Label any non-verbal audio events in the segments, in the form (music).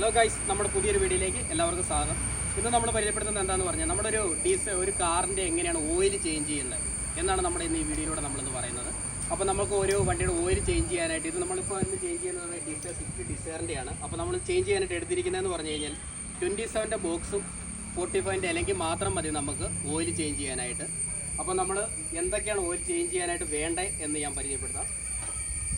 Hello guys നമ്മുടെ പുതിയൊരു വീഡിയോയിലേക്ക് എല്ലാവർക്കും സ്വാഗതം. ഇന്ന് നമ്മൾ പരിചയപ്പെടുത്തുന്നത് എന്താണെന്ന് പറഞ്ഞാൽ നമ്മുടെ ഒരു ഡീസൽ ഒരു കാറിന്റെ എങ്ങനെയാണ് ഓയിൽ ചേഞ്ച് ചെയ്യുന്നത് എന്നാണ് നമ്മുടെ ഇന്ന് ഈ വീഡിയോയിലൂടെ നമ്മളിന്ന് പറയുന്നത്. അപ്പോൾ നമുക്ക് ഒരു വണ്ടിയുടെ ഓയിൽ ചേഞ്ച് ചെയ്യാനായിട്ട് ഇത് നമ്മളിപ്പോൾ ഇന്ന് ചേഞ്ച് ചെയ്യുന്നത് ഡിസൈർ സിക്സ്റ്റി ഡിസൈറിന്റെയാണ് അപ്പോൾ നമ്മൾ ചേഞ്ച് ചെയ്യാനായിട്ട് എടുത്തിരിക്കുന്നതെന്ന് പറഞ്ഞു കഴിഞ്ഞാൽ ട്വന്റി സെവന്റെ ബോക്സും ഫോർട്ടി ഫൈവിന്റെ അല്ലെങ്കിൽ മാത്രം മതി നമുക്ക് ഓയിൽ ചേഞ്ച് ചെയ്യാനായിട്ട്. അപ്പോൾ നമ്മൾ എന്തൊക്കെയാണ് ഓയിൽ ചേഞ്ച് ചെയ്യാനായിട്ട് വേണ്ടത് എന്ന് ഞാൻ പരിചയപ്പെടുത്താം.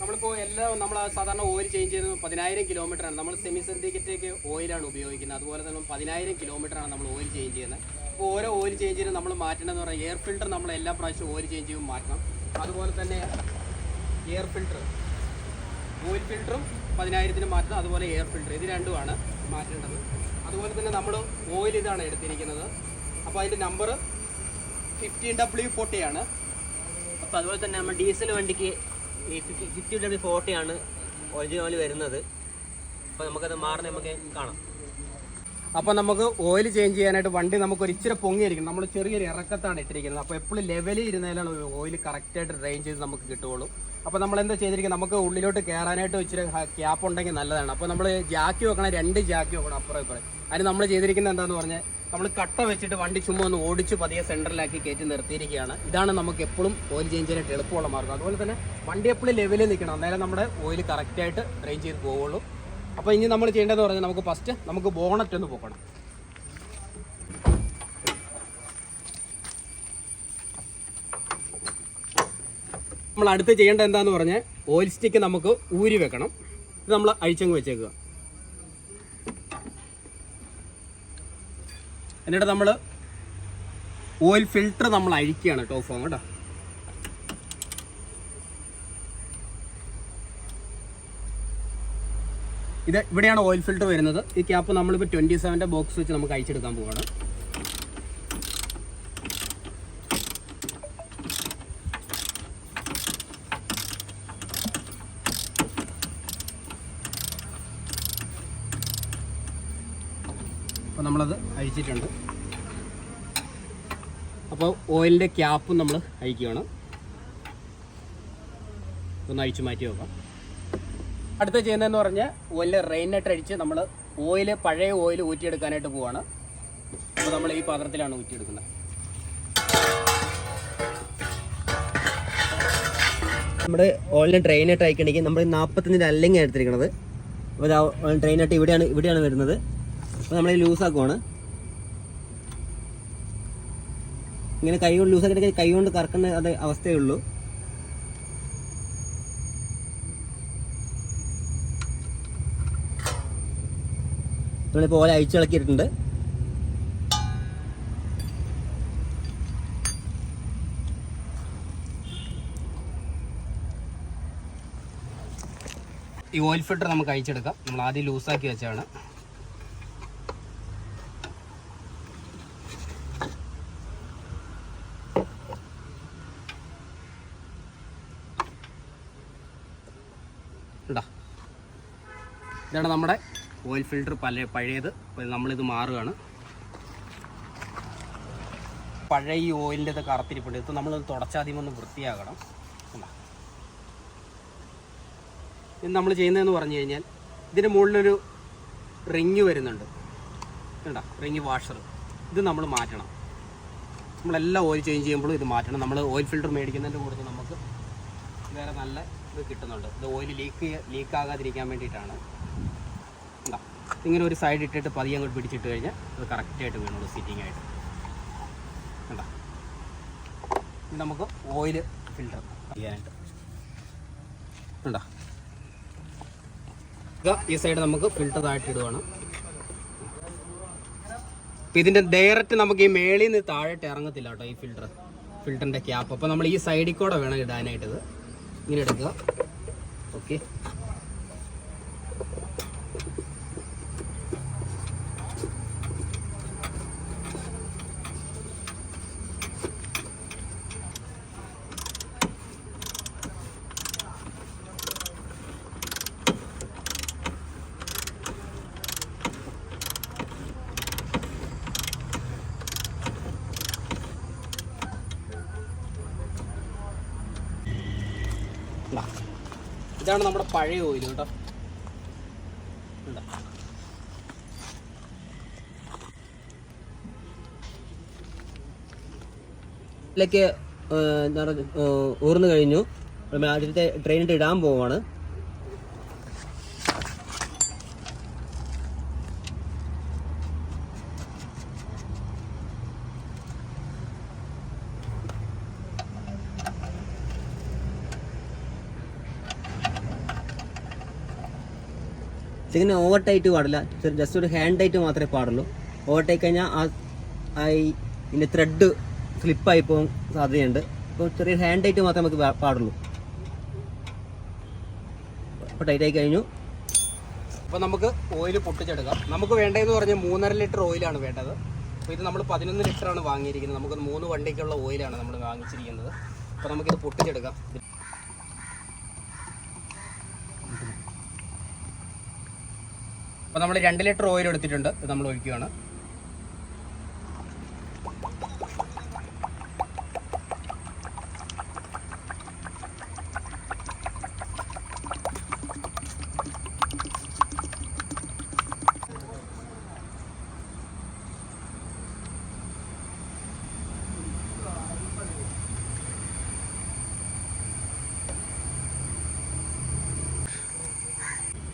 നമ്മളിപ്പോൾ എല്ലാ നമ്മൾ സാധാരണ ഓയിൽ ചേഞ്ച് ചെയ്യുന്നത് പതിനായിരം കിലോമീറ്റർ ആണ്. നമ്മൾ സെമി സിൻഡിക്കറ്റേക്ക് ഓയിലാണ് ഉപയോഗിക്കുന്നത്. അതുപോലെ തന്നെ പതിനായിരം കിലോമീറ്റർ ആണ് നമ്മൾ ഓയിൽ ചേഞ്ച് ചെയ്യുന്നത്. അപ്പോൾ ഓരോ ഓയിൽ ചേഞ്ച് ചെയ്യുന്നത് നമ്മൾ മാറ്റണമെന്ന് പറഞ്ഞാൽ എയർ ഫിൽറ്റർ നമ്മൾ എല്ലാ പ്രാവശ്യവും ഓയിൽ ചേഞ്ച് ചെയ്യുമ്പോൾ മാറ്റണം. അതുപോലെ തന്നെ എയർ ഫിൽറ്റർ ഓയിൽ ഫിൽറ്ററും പതിനായിരത്തിന് മാറ്റണം. അതുപോലെ എയർ ഫിൽറ്റർ ഇത് രണ്ടുമാണ് മാറ്റേണ്ടത്. അതുപോലെ തന്നെ നമ്മൾ ഓയിൽ ഇതാണ് എടുത്തിരിക്കുന്നത്. അപ്പോൾ അതിന്റെ നമ്പർ ഫിഫ്റ്റീൻ ഡബ്ല്യു ഫോർട്ടി ആണ്. അപ്പോൾ അതുപോലെ തന്നെ നമ്മൾ ഡീസൽ വണ്ടിക്ക് ഈ ഫിഫ്റ്റി ഡബ്ല്യു ഫോർട്ടി ആണ് ഒറിജിനൽ വരുന്നത്. അപ്പോൾ നമുക്കത് മാറുന്ന നമുക്ക് കാണാം. അപ്പോൾ നമുക്ക് ഓയിൽ ചേഞ്ച് ചെയ്യാനായിട്ട് വണ്ടി നമുക്ക് ഒരു ഇച്ചിരി പൊങ്ങിയിരിക്കണം നമ്മൾ ചെറിയൊരു ഇറക്കത്താണ് ഇട്ടിരിക്കുന്നത്. അപ്പോൾ എപ്പോഴും ലെവലിൽ ഇരുന്നാലാണ് ഓയിൽ കറക്റ്റായിട്ട് ഡ്രെയിൻ ചെയ്ത് നമുക്ക് കിട്ടുകയുള്ളൂ. അപ്പോൾ നമ്മൾ എന്താ ചെയ്തിരിക്കുന്നത്? നമുക്ക് ഉള്ളിലോട്ട് കയറാനായിട്ട് ഇച്ചിരി ക്യാപ്പ് ഉണ്ടെങ്കിൽ നല്ലതാണ്. അപ്പോൾ നമ്മൾ ജാക്കി വെക്കണം രണ്ട് ജാക്കി വെക്കണം അപ്പുറം ഇപ്പുറം. അതിന് നമ്മൾ ചെയ്തിരിക്കുന്നത് എന്താണെന്ന് പറഞ്ഞാൽ നമ്മൾ കട്ട വെച്ചിട്ട് വണ്ടി ചുമ്മാ ഒന്ന് ഓടിച്ച് പതിയെ സെന്ററിലാക്കി കയറ്റി നിർത്തിയിരിക്കുകയാണ്. ഇതാണ് നമുക്ക് എപ്പോഴും ഓയിൽ ചേഞ്ച് ചെയ്യാനായിട്ട് എളുപ്പമുള്ള മാർഗം അതുപോലെ തന്നെ വണ്ടി എപ്പോഴും ലെവലിൽ നിൽക്കണം. അന്നേരം നമ്മുടെ ഓയിൽ കറക്റ്റായിട്ട് ഡ്രെയിൻ ചെയ്ത് പോവുള്ളൂ. അപ്പോൾ ഇനി നമ്മൾ ചെയ്യേണ്ടതെന്ന് പറഞ്ഞാൽ നമുക്ക് ഫസ്റ്റ് നമുക്ക് ബോണറ്റ് ഒന്ന് പോക്കണം. നമ്മൾ അടുത്ത് ചെയ്യേണ്ടത് എന്താന്ന് പറഞ്ഞാൽ ഓയിൽ സ്റ്റിക്ക് നമുക്ക് ഊരി വെക്കണം. ഇത് നമ്മൾ അഴിച്ചങ്ങ് വെച്ചേക്കുക. എന്നിട്ട് നമ്മൾ ഓയിൽ ഫിൽറ്റർ നമ്മൾ അഴിക്കുകയാണ് കേട്ടോ ഫോം കേട്ടോ. ഇത് ഇവിടെയാണ് ഓയിൽ ഫിൽറ്റർ വരുന്നത്. ഈ ക്യാപ്പ് നമ്മളിപ്പോൾ ട്വന്റി സെവന്റെ ബോക്സ് വെച്ച് നമുക്ക് അയച്ചെടുക്കാൻ പോവാണ്. അപ്പോൾ നമ്മളത് അഴിച്ചിട്ടുണ്ട്. അപ്പോൾ ഓയിലിന്റെ ക്യാപ്പും നമ്മൾ അഴിക്കുകയാണ്. ഒന്ന് അഴിച്ചു മാറ്റി നോക്കാം. അടുത്ത ചെയ്യുന്നതെന്ന് പറഞ്ഞാൽ ഓയിലിൽ റെയിൻ നെറ്റ് അടിച്ച് നമ്മൾ ഓയിൽ പഴയ ഓയിൽ ഊറ്റിയെടുക്കാനായിട്ട് പോവാണ്. അപ്പോൾ നമ്മൾ ഈ പാത്രത്തിലാണ് ഊറ്റിയെടുക്കുന്നത്. നമ്മുടെ ഓയിലിന് ട്രെയിനായിട്ട് അയക്കണമെങ്കിൽ നമ്മൾ നാൽപ്പത്തഞ്ചിന്റെ അല്ലെങ്കിൽ എടുത്തിരിക്കുന്നത് അപ്പോൾ ട്രെയിനായിട്ട് ഇവിടെയാണ് ഇവിടെയാണ് വരുന്നത്. അപ്പോൾ നമ്മൾ ലൂസ് ആക്കുവാണ് ഇങ്ങനെ കൈ കൊണ്ട് ലൂസ് ആക്കി കൈ കൊണ്ട് കറക്കേണ്ട അത് അവസ്ഥയേ ഉള്ളൂ. നമ്മളിപ്പോൾ ഓല അഴിച്ചിളക്കിയിട്ടുണ്ട് ഈ ഓയിൽ ഫിൽട്ടർ നമുക്ക് അയച്ചെടുക്കാം നമ്മൾ ആദ്യം ലൂസാക്കി വെച്ചാണ് ഇതാ ഇതാണ് നമ്മുടെ ഓയിൽ ഫിൽറ്റർ പല പഴയത്. നമ്മളിത് മാറുകയാണ്. പഴയ ഈ ഓയിലിന്റെ ഇത് കറുത്തിരിപ്പുണ്ട്. ഇത് നമ്മൾ തുടച്ചാദ്യം ഒന്ന് വൃത്തിയാകണം? ഇത് നമ്മൾ ചെയ്യുന്നതെന്ന് പറഞ്ഞു കഴിഞ്ഞാൽ ഇതിന്റെ മുകളിലൊരു റിങ് വരുന്നുണ്ട്. കണ്ടോ റിങ് വാഷർ ഇത് നമ്മൾ മാറ്റണം. നമ്മളെല്ലാം ഓയിൽ ചേഞ്ച് ചെയ്യുമ്പോഴും ഇത് മാറ്റണം. നമ്മൾ ഓയിൽ ഫിൽറ്റർ മേടിക്കുന്നതിന്റെ കൂടുതൽ നമുക്ക് വേറെ നല്ല ഇത് കിട്ടുന്നുണ്ട്. ഇത് ഓയിൽ ലീക്ക് ലീക്ക് ആകാതിരിക്കാൻ വേണ്ടിയിട്ടാണ്. ഇങ്ങനെ ഒരു സൈഡ് ഇട്ടിട്ട് പതിയെ അങ്ങോട്ട് പിടിച്ചിട്ട് കഴിഞ്ഞാൽ അത് കറക്റ്റായിട്ട് വീണുള്ളൂ സിറ്റിംഗ് ആയിട്ട്. കണ്ടോ? നമുക്ക് ഓയിൽ ഫിൽട്ടർ ചെയ്യാനായിട്ട്. ഈ സൈഡ് നമുക്ക് ഫിൽട്ടർ ആയിട്ട് ഇടുവാണ്. അപ്പം ഇതിന്റെ ഡയറക്റ്റ് നമുക്ക് ഈ മേളിൽ നിന്ന് താഴോട്ട് ഇറങ്ങത്തില്ല കേട്ടോ ഈ ഫിൽട്ടർ ഫിൽറ്ററിന്റെ ക്യാപ്പ് അപ്പോൾ നമ്മൾ ഈ സൈഡിൽ കൂടെ വേണം ഇടാനായിട്ട് ഇത്. ഇങ്ങനെ എടുക്കുക. ഓക്കെ ഇതാണ് നമ്മുടെ പഴയ ഓയിൽ കേട്ടോ. ിലേക്ക് ഊർന്നു കഴിഞ്ഞു. ആദ്യത്തെ ട്രെയിനിട്ട് ഇടാൻ പോവാണ്. ഇങ്ങനെ ഓവർ ടൈറ്റ് പാടില്ല ജസ്റ്റ് ഒരു ഹാൻഡ് ടൈറ്റ് മാത്രമേ പാടുള്ളൂ. ഓവർ ടൈറ്റ് കഴിഞ്ഞാൽ ആ ഈ ഇതിന്റെ ത്രെഡ് സ്ലിപ്പായി പോകും സാധ്യതയുണ്ട്. അപ്പോൾ ചെറിയ ഹാൻഡ് ടൈറ്റ് മാത്രമേ നമുക്ക് പാടുള്ളൂ. അപ്പോൾ ടൈറ്റ് ആയി കഴിഞ്ഞു. അപ്പോൾ നമുക്ക് ഓയിൽ പൊട്ടിച്ചെടുക്കാം. നമുക്ക് വേണ്ടതെന്ന് പറഞ്ഞാൽ മൂന്നര ലിറ്റർ ഓയിലാണ് വേണ്ടത്. അപ്പോൾ ഇത് നമ്മൾ പതിനൊന്ന് ലിറ്ററാണ് വാങ്ങിയിരിക്കുന്നത്. നമുക്ക് മൂന്ന് വണ്ടിക്കുള്ള ഓയിലാണ് നമ്മൾ വാങ്ങിച്ചിരിക്കുന്നത്. അപ്പോൾ നമുക്കിത് പൊട്ടിച്ചെടുക്കാം. അപ്പോൾ നമ്മൾ രണ്ട് ലിറ്റർ ഓയിൽ എടുത്തിട്ടുണ്ട്. ഇത് നമ്മൾ ഒഴിക്കുകയാണ്.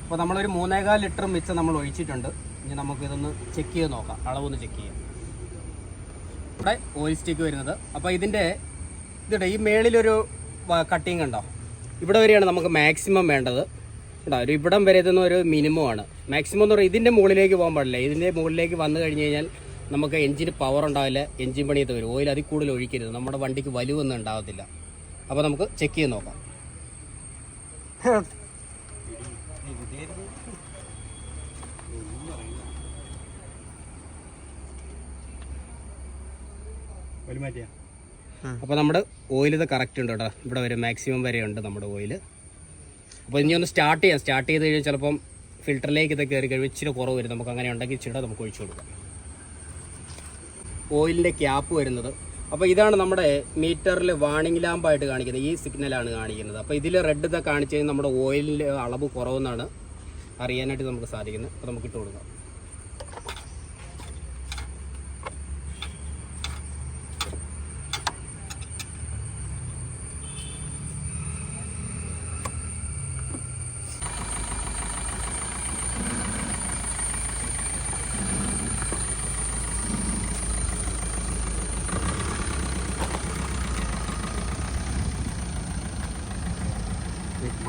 അപ്പോൾ നമ്മളൊരു മൂന്നേകാൽ ലിറ്റർ മിച്ചം നമ്മൾ ഒഴിച്ചിട്ടുണ്ട്. ഇനി നമുക്ക് ഇതൊന്ന് ചെക്ക് ചെയ്ത് നോക്കാം. അളവൊന്ന് ചെക്ക് ചെയ്യാം. ഇവിടെ ഓയിൽ സ്റ്റിക്ക് വരുന്നത്. അപ്പോൾ ഇതിന്റെ ഇതിടെ ഈ മേളിലൊരു കട്ടിങ് ഉണ്ടോ? ഇവിടെ വരെയാണ് നമുക്ക് മാക്സിമം വേണ്ടത്. കേട്ടോ ഒരു ഇവിടം വരെ ഇതൊന്നും ഒരു മിനിമം ആണ്. മാക്സിമം എന്ന് പറയുന്നത് ഇതിന്റെ മുകളിലേക്ക് പോകാൻ പാടില്ല. ഇതിന്റെ മുകളിലേക്ക് വന്നു കഴിഞ്ഞ് കഴിഞ്ഞാൽ നമുക്ക് എഞ്ചിന് പവർ ഉണ്ടാവില്ല എഞ്ചിൻ പണിയത്ത് വരും. ഓയിൽ അതിൽ കൂടുതൽ ഒഴിക്കരുത്. നമ്മുടെ വണ്ടിക്ക് വലുവൊന്നും ഉണ്ടാകത്തില്ല. അപ്പോൾ നമുക്ക് ചെക്ക് ചെയ്ത് നോക്കാം. (laughs) അപ്പോൾ നമ്മുടെ ഓയിൽ ഇത് കറക്റ്റ് ഉണ്ട് കേട്ടോ. ഇവിടെ വരെ മാക്സിമം വരെ ഉണ്ട് നമ്മുടെ ഓയിൽ അപ്പോൾ ഇനി ഒന്ന് സ്റ്റാർട്ട് ചെയ്യാം. സ്റ്റാർട്ട് ചെയ്ത് കഴിഞ്ഞാൽ ചിലപ്പം ഫിൽറ്ററിലേക്ക് ഇതൊക്കെ കയറി കഴിയുമ്പോൾ ഇച്ചിരി കുറവ് വരും. നമുക്ക് അങ്ങനെ ഉണ്ടെങ്കിൽ ഇച്ചിരി നമുക്ക് ഒഴിച്ചു കൊടുക്കാം. ഓയിലിന്റെ ക്യാപ്പ് വരുന്നത്. അപ്പോൾ ഇതാണ് നമ്മുടെ മീറ്ററിൽ വാണിംഗ് ലാമ്പായിട്ട് കാണിക്കുന്നത്. ഈ സിഗ്നലാണ് കാണിക്കുന്നത്. അപ്പോൾ ഇതിൽ റെഡ് ഇതൊക്കെ കാണിച്ച് കഴിഞ്ഞാൽ നമ്മുടെ ഓയിലിന്റെ അളവ് കുറവെന്നാണ് അറിയാനായിട്ട് നമുക്ക് സാധിക്കുന്നത്. അപ്പോൾ നമുക്ക് ഇട്ട് കൊടുക്കാം.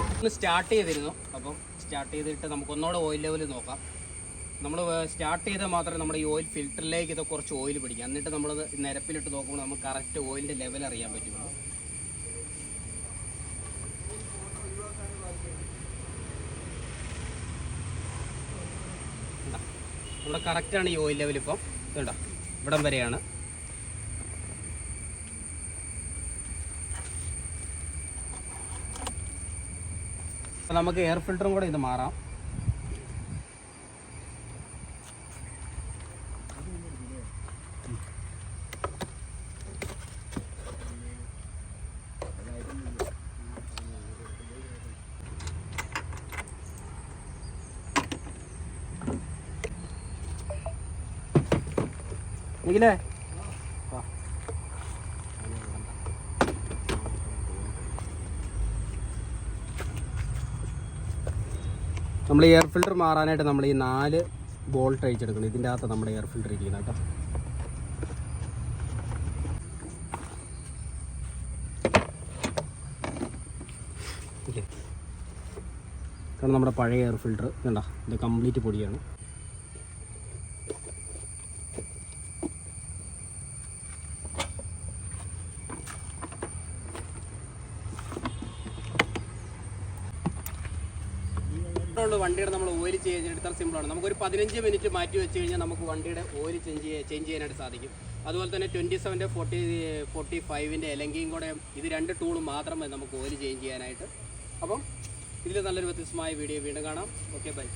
ഒന്ന് സ്റ്റാർട്ട് ചെയ്തിരുന്നു. അപ്പം സ്റ്റാർട്ട് ചെയ്തിട്ട് നമുക്ക് ഒന്നുകൂടെ ഓയിൽ ലെവൽ നോക്കാം നമ്മൾ സ്റ്റാർട്ട് ചെയ്താൽ മാത്രമേ നമ്മുടെ ഈ ഓയിൽ ഫിൽറ്ററിലേക്ക് ഇത് കുറച്ച് ഓയിൽ പിടിക്കാം. എന്നിട്ട് നമ്മൾ നിരപ്പിലിട്ട് നോക്കുമ്പോൾ നമുക്ക് കറക്റ്റ് ഓയിലിന്റെ ലെവൽ അറിയാൻ പറ്റുള്ളൂ. നമ്മുടെ കറക്റ്റാണ് ഈ ഓയിൽ ലെവൽ ഇപ്പം. ഇതുണ്ടോ ഇവിടം വരെയാണ്. നമുക്ക് എയർ ഫിൽറ്ററും കൂടെ ഇത് മാറാം. നിഖിലേ നമ്മൾ എയർ ഫിൽറ്റർ മാറാനായിട്ട് നമ്മൾ ഈ നാല് ബോൾട്ട് അയച്ചെടുക്കണം ഇതിന്റെ അകത്ത് നമ്മുടെ എയർ ഫിൽറ്റർ ഇരിക്കുന്നത് കേട്ടോ. കാരണം നമ്മുടെ പഴയ എയർ ഫിൽറ്റർ കണ്ട ഇത് കംപ്ലീറ്റ് പൊടിയാണ്. ഉള്ളൂ വണ്ടിയുടെ നമ്മൾ ഓയിൽ ചേഞ്ച് ചെയ്യാൻ ഇത്ര സിമ്പിളാണ് നമുക്കൊരു പതിനഞ്ച് മിനിറ്റ് മാറ്റി വെച്ച് കഴിഞ്ഞാൽ നമുക്ക് വണ്ടിയുടെ ഓയിൽ ചേഞ്ച് ചേഞ്ച് ചെയ്യാനായിട്ട് സാധിക്കും. അതുപോലെ തന്നെ ട്വന്റി സെവന്റെ ഫോർട്ടി ഫോർട്ടി ഫൈവിന്റെ എലങ്കിയും കൂടെ ഇത് രണ്ട് ടൂളും മാത്രം മതി നമുക്ക് ഓയിൽ ചേഞ്ച് ചെയ്യാനായിട്ട്. അപ്പം ഇതിൽ നല്ലൊരു വ്യത്യസ്തമായ വീഡിയോ വീണ്ടും കാണാം. Okay bye